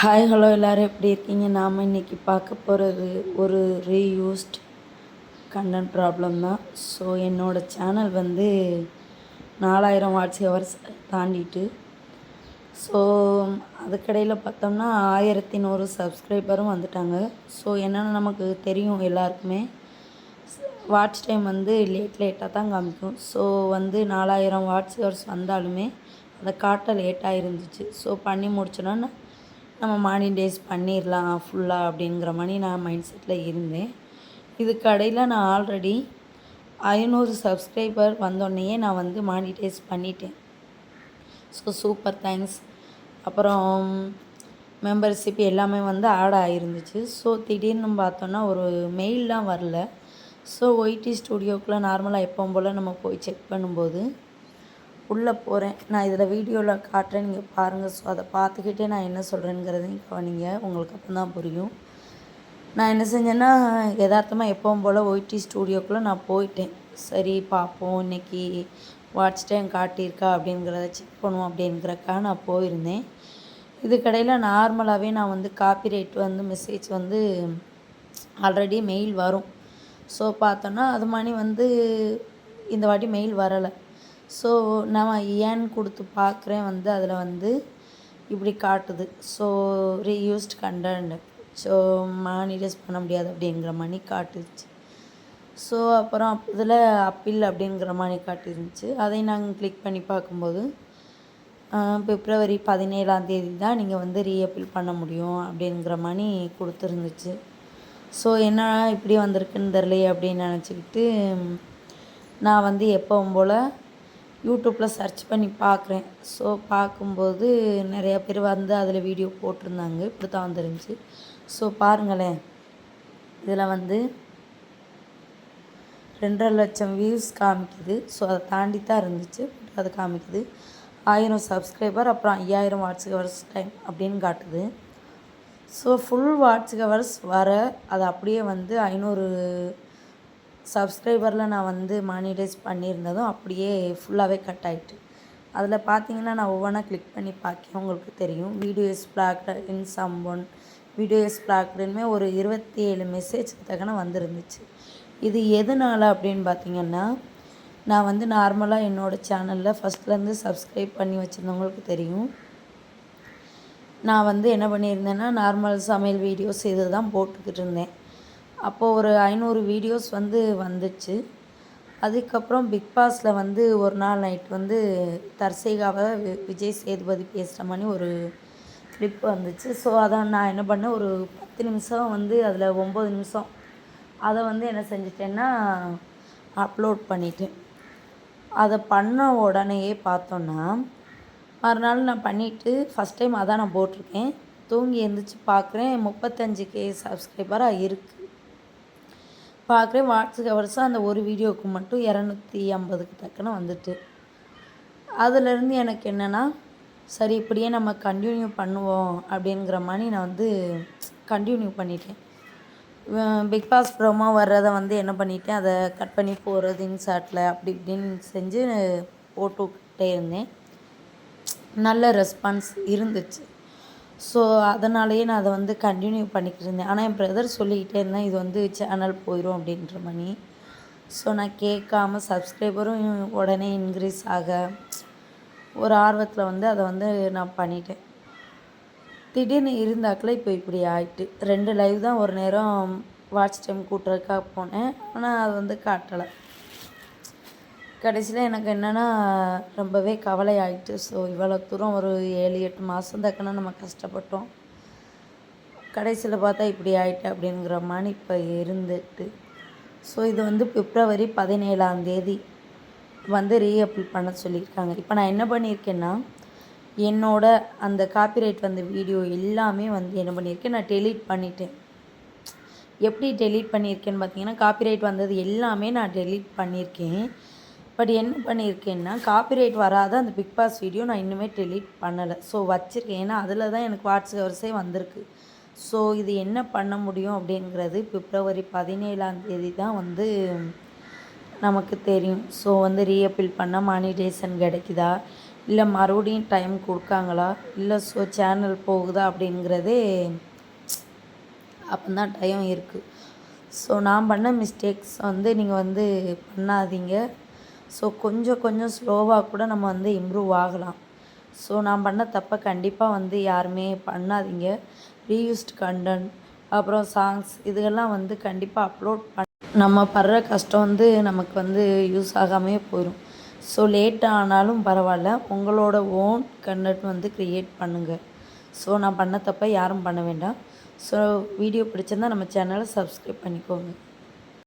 Hi hello எல்லோரும். எப்படி இருக்கீங்க? நாம் இன்றைக்கி பார்க்க போகிறது ஒரு ரீயூஸ்ட் கண்டென்ட் ப்ராப்ளம் தான். ஸோ என்னோடய சேனல் வந்து நாலாயிரம் வாட்ஸ் ஹவர்ஸ் தாண்டிட்டு ஸோ அதுக்கடையில் பார்த்தோம்னா ஆயிரத்தி நூறு சப்ஸ்கிரைபரும் வந்துட்டாங்க. ஸோ என்னென்னு நமக்கு தெரியும் எல்லாருக்குமே. வாட்ச் டைம் வந்து லேட் லேட்டாக தான் காமிக்கும். ஸோ வந்து நாலாயிரம் வாட்ஸ் ஹவர்ஸ் வந்தாலுமே அதை காட்ட லேட்டாக இருந்துச்சு. ஸோ பண்ணி முடிச்சோன்னா நம்ம மானிடைஸ் பண்ணிடலாம் ஃபுல்லாக அப்படிங்கிற மாதிரி நான் மைண்ட் செட்டில் இருந்தேன். இது கடையில் நான் ஆல்ரெடி ஐநூறு சப்ஸ்கிரைபர் வந்தோடனேயே நான் வந்து மானிடைஸ் பண்ணிட்டேன். ஸோ சூப்பர் தேங்க்ஸ் அப்புறம் மெம்பர்ஷிப் எல்லாமே வந்து ஆட் ஆகிருந்துச்சு ஸோ திடீர்னு பார்த்தோன்னா ஒரு மெயிலெலாம் வரல. ஸோ ஒய்டி ஸ்டூடியோக்குள்ளே நார்மலாக எப்போவும் போல் நம்ம போய் செக் பண்ணும்போது உள்ளே போகிறேன். நான் இதில் வீடியோவில் காட்டுறேன். நீங்கள் பாருங்கள். ஸோ அதை பார்த்துக்கிட்டே நான் என்ன சொல்கிறேங்கிறதையும் கவனிங்க. உங்களுக்கு அப்போ தான் புரியும். நான் என்ன செஞ்சேன்னா யதார்த்தமாக எப்பவும் போல் ஒய்டி ஸ்டூடியோக்குள்ளே நான் போயிட்டேன். சரி பார்ப்போம். இன்றைக்கி வாட்ச் டைம் காட்டியிருக்கா அப்படிங்கிறத செக் பண்ணுவோம் அப்படிங்கிறக்காக நான் போயிருந்தேன். இதுக்கடையில் நார்மலாகவே நான் வந்து காப்பி ரைட் வந்து மெசேஜ் வந்து ஆல்ரெடி மெயில் வரும். ஸோ பார்த்தோன்னா அது மாதிரி வந்து இந்த வாட்டி மெயில் வரலை. ஸோ நான் ஏன்னு கொடுத்து பார்க்குறேன் வந்து அதில் வந்து இப்படி காட்டுது. So reused content so monetise பண்ண முடியாது அப்படிங்கிற மாதிரி காட்டுச்சு. ஸோ அப்புறம் இதில் அப்பீல் அப்படிங்கிற மாதிரி காட்டிருந்துச்சு. அதை நாங்கள் கிளிக் பண்ணி பார்க்கும்போது பிப்ரவரி பதினேழாம் தேதி தான் நீங்கள் வந்து ரீஅப்பீல் பண்ண முடியும் அப்படிங்கிற மாதிரி கொடுத்துருந்துச்சு. ஸோ என்ன இப்படி வந்திருக்குன்னு தெரிலையே அப்படின்னு நினச்சிக்கிட்டு நான் வந்து எப்பவும் போல் யூடியூப்பில் சர்ச் பண்ணி பார்க்குறேன் ஸோ பார்க்கும்போது நிறையா பேர் வந்து அதில் வீடியோ போட்டிருந்தாங்க. இப்படி தான் வந்துருந்துச்சு ஸோ பாருங்களேன். இதில் வந்து ரெண்டரை லட்சம் வியூஸ் காமிக்குது. ஸோ அதை தாண்டி தான் இருந்துச்சு அது காமிக்குது. ஆயிரம் சப்ஸ்கிரைபர் அப்புறம் ஐயாயிரம் வாட்ஸ் ஹவர்ஸ் டைம் அப்படின்னு காட்டுது. ஸோ ஃபுல் வாட்ஸ் ஹவர்ஸ் வர அது அப்படியே வந்து ஐநூறு சப்ஸ்கிரைபரில் நான் வந்து மானிடைஸ் பண்ணியிருந்ததும் அப்படியே ஃபுல்லாகவே கட் ஆகிட்டு அதில் பார்த்தீங்கன்னா நான் ஒவ்வொன்றா கிளிக் பண்ணி பார்க்க உங்களுக்கு தெரியும். Video is blocked in some one video is பிளாக்டுன்னு ஒரு இருபத்தி ஏழு மெசேஜ் தக்கன வந்துருந்துச்சு. இது எதனால் அப்படின்னு பார்த்தீங்கன்னா நான் வந்து நார்மலாக என்னோடய சேனலில் ஃபஸ்ட்லேருந்து சப்ஸ்கிரைப் பண்ணி வச்சுருந்தவங்களுக்கு தெரியும். நான் வந்து என்ன பண்ணியிருந்தேன்னா நார்மல் சமையல் வீடியோஸ் இது தான் போட்டுக்கிட்டு இருந்தேன். அப்போது ஒரு ஐநூறு வீடியோஸ் வந்து வந்துச்சு. அதுக்கப்புறம் பிக் பாஸில் வந்து ஒரு நாள் நைட் வந்து தர்சேகாவை விஜய் சேதுபதி பேசுகிற மாதிரி ஒரு கிளிப் வந்துச்சு. ஸோ அதை நான் என்ன பண்ணேன்? ஒரு பத்து நிமிஷம் வந்து அதில் ஒம்பது நிமிஷம் அதை வந்து என்ன செஞ்சிட்டேன்னா அப்லோட் பண்ணிட்டேன். அதை பண்ண உடனேயே பார்த்தோன்னா மறுநாள் நான் பண்ணிவிட்டு ஃபஸ்ட் டைம் அதான் நான் போட்டிருக்கேன். தூங்கி எழுந்திரிச்சு பார்க்குறேன் முப்பத்தஞ்சு கே சப்ஸ்கிரைபராக இருக்குது பார்க்குறேன் வாட்ஸ் ஹவர்ஸாக அந்த ஒரு வீடியோவுக்கு மட்டும் இரநூத்தி ஐம்பதுக்கு தக்கன வந்துட்டு. அதுலேருந்து எனக்கு என்னென்னா சரி இப்படியே நம்ம கண்டினியூ பண்ணுவோம் அப்படிங்கிற மாதிரி நான் வந்து கண்டினியூ பண்ணிட்டேன். பிக் பாஸ் ப்ரோமோ வர்றதை வந்து என்ன பண்ணிட்டேன் அதை கட் பண்ணி போகிறது இன்சாட்டில் அப்படி இப்படின்னு செஞ்சு போட்டுக்கிட்டே இருந்தேன். நல்ல ரெஸ்பான்ஸ் இருந்துச்சு. ஸோ அதனாலேயே நான் அதை வந்து கண்டினியூ பண்ணிக்கிட்டு இருந்தேன் ஆனால் என் பிரதர் சொல்லிக்கிட்டே இருந்தேன் இது வந்து சேனல் போயிடும் அப்படின்ற மணி. ஸோ நான் கேட்காம சப்ஸ்கிரைபரும் உடனே இன்க்ரீஸ் ஆக ஒரு ஆர்வத்தில் வந்து அதை வந்து நான் பண்ணிட்டேன். திடீர்னு இருந்தாக்கில் இப்போ இப்படி ஆயிட்டு. ரெண்டு லைவ் தான் ஒரு நேரம் வாட்ச் டைம் கூட்டுறதுக்காக போனேன். ஆனால் அது வந்து காட்டலை. கடைசியில் எனக்கு என்னென்னா ரொம்பவே கவலை ஆகிட்டு ஸோ இவ்வளோ தூரம் ஒரு ஏழு எட்டு மாதம் தக்கன நம்ம கஷ்டப்பட்டோம். கடைசியில் பார்த்தா இப்படி ஆகிட்டு அப்படிங்கிற மாதிரி இப்போ இருந்துட்டு. ஸோ இது வந்து பிப்ரவரி பதினேழாம் தேதி வந்து ரீஅப்ளை பண்ண சொல்லியிருக்காங்க. இப்போ நான் என்ன பண்ணியிருக்கேன்னா என்னோட அந்த காப்பிரைட் வந்த வீடியோ எல்லாமே வந்து என்ன பண்ணியிருக்கேன் நான் டெலீட் பண்ணிட்டேன். எப்படி டெலீட் பண்ணியிருக்கேன்னு பார்த்தீங்கன்னா காப்பிரைட் வந்தது எல்லாமே நான் டெலீட் பண்ணியிருக்கேன். பட் என்ன பண்ணியிருக்கேன்னா காப்பிரைட் வராத அந்த பிக் பாஸ் வீடியோ நான் இன்னுமே டெலீட் பண்ணலை. ஸோ வச்சுருக்கேன். ஏன்னா அதில் தான் எனக்கு வாட்ஸ்அப் வரிசை வந்திருக்கு. ஸோ இது என்ன பண்ண முடியும் அப்படிங்கிறது பிப்ரவரி பதினேழாம் தேதி தான் வந்து நமக்கு தெரியும். ஸோ வந்து ரீஅப்பீல் பண்ணால் மானிடேஷன் கிடைக்குதா? இல்லை மறுபடியும் டைம் கொடுக்காங்களா? இல்லை ஸோ சேனல் போகுதா அப்படிங்கிறதே அப்போ தான் டைம் இருக்குது ஸோ நான் பண்ண மிஸ்டேக்ஸ் வந்து நீங்கள் வந்து பண்ணாதீங்க. ஸோ கொஞ்சம் கொஞ்சம் ஸ்லோவாக கூட நம்ம வந்து இம்ப்ரூவ் ஆகலாம். ஸோ நான் பண்ண தப்பை கண்டிப்பாக வந்து யாருமே பண்ணாதீங்க. ரீயூஸ்ட் கண்டென்ட் அப்புறம் சாங்ஸ் இதுகெல்லாம் வந்து கண்டிப்பாக அப்லோட் பண் நம்ம படுற கஷ்டம் வந்து நமக்கு வந்து யூஸ் ஆகாமே போயிடும் ஸோ லேட் ஆனாலும் பரவாயில்ல. உங்களோட ஓன் கண்டென்ட் வந்து க்ரியேட் பண்ணுங்கள் ஸோ நான் பண்ண தப்பை யாரும் பண்ண வேண்டாம். ஸோ வீடியோ பிடிச்சிருந்தா நம்ம சேனலை சப்ஸ்கிரைப் பண்ணிக்கோங்க.